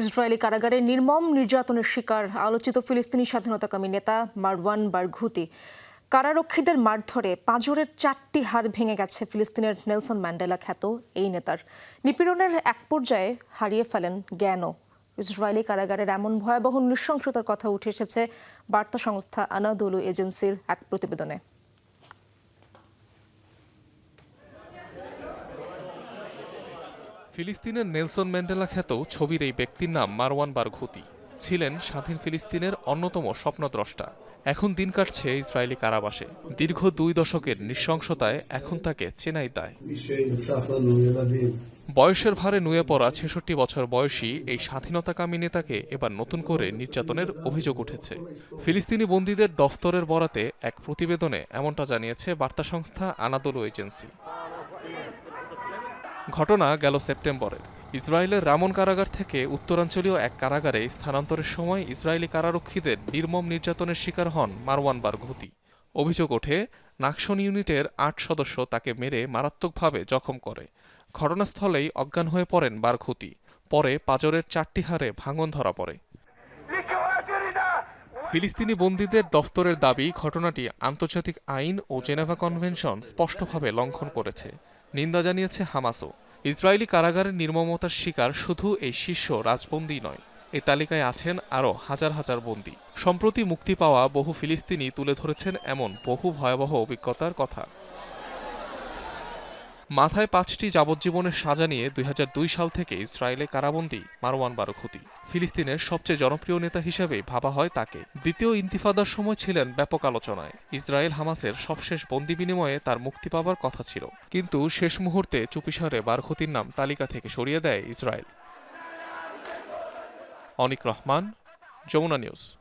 Israeli কারাগারে নির্মম নির্যাতনের শিকার আলোচিত ফিলিস্তিনি স্বাধীনতাকামী নেতা মারওয়ান বারঘুতি। কারারক্ষীদের মারধরে পাঁজরের চারটি হাড় ভেঙে গেছে ফিলিস্তিনের নেলসন ম্যান্ডেলা খ্যাত এই নেতার। নিপীড়নের এক পর্যায়ে হারিয়ে ফেলেন জ্ঞানও। ইসরায়েলি কারাগারের এমন ভয়াবহ নৃশংসতার কথা উঠে এসেছে বার্তা সংস্থা আনাদোলু এজেন্সির এক প্রতিবেদনে। ফিলিস্তিনের নেলসন ম্যান্ডেলা খ্যাত ছবির এই ব্যক্তির নাম মারওয়ান বারঘুতি। ছিলেন স্বাধীন ফিলিস্তিনের অন্যতম স্বপ্নদ্রষ্টা। এখন দিন কাটছে ইসরায়েলি কারাবাসে। দীর্ঘ দুই দশকের নৃশংসতায় এখন তাকে চেনাই দায়। বয়সের ভারে নুয়ে পড়া ছেষট্টি বছর বয়সী এই স্বাধীনতাকামী নেতাকে এবার নতুন করে নির্যাতনের অভিযোগ উঠেছে। ফিলিস্তিনি বন্দীদের দফতরের বরাতে এক প্রতিবেদনে এমনটা জানিয়েছে বার্তা সংস্থা আনাদোলো এজেন্সি। ঘটনা গেল সেপ্টেম্বরে ইসরায়েলের রামন কারাগার থেকে উত্তরাঞ্চলীয় এক কারাগারে স্থানান্তরের সময় ইসরায়েলি কারারক্ষীদের নির্মম নির্যাতনের শিকার হন মারওয়ান বারঘুতি অভিযোগ ওঠে, নাকশন ইউনিটের আট সদস্য তাকে মেরে মারাত্মকভাবে জখম করে। ঘটনাস্থলেই অজ্ঞান হয়ে পড়েন বারঘুতি পরে পাজরের চারটি হারে ভাঙন ধরা পড়ে। ফিলিস্তিনি বন্দীদের দফতরের দাবি, ঘটনাটি আন্তর্জাতিক আইন ও জেনেভা কনভেনশন স্পষ্টভাবে লঙ্ঘন করেছে। নিন্দা জানিয়েছে হামাসও। ইসরায়েলি কারাগারের নির্মমতার শিকার শুধু এই শীর্ষ রাজবন্দী নয়, এ তালিকায় আছেন আরও হাজার হাজার বন্দী। সম্প্রতি মুক্তি পাওয়া বহু ফিলিস্তিনি তুলে ধরেছেন এমন বহু ভয়াবহ অভিজ্ঞতার কথা। মাথায় পাঁচটি যাবজ্জীবনের সাজা নিয়ে দুই হাজার দুই সাল থেকে ইসরায়েলে কারাবন্দী মারওয়ান বারুখুতি ফিলিস্তিনের সবচেয়ে জনপ্রিয় নেতা হিসেবে ভাবা হয় তাকে। দ্বিতীয় ইন্তিফাদার সময় ছিলেন ব্যাপক আলোচনায়। ইসরায়েল হামাসের সবশেষ বন্দি বিনিময়ে তার মুক্তি পাবার কথা ছিল। কিন্তু শেষ মুহূর্তে চুপিসারে বারখুতির নাম তালিকা থেকে সরিয়ে দেয় ইসরায়েল। অনিক রহমান, যমুনা নিউজ।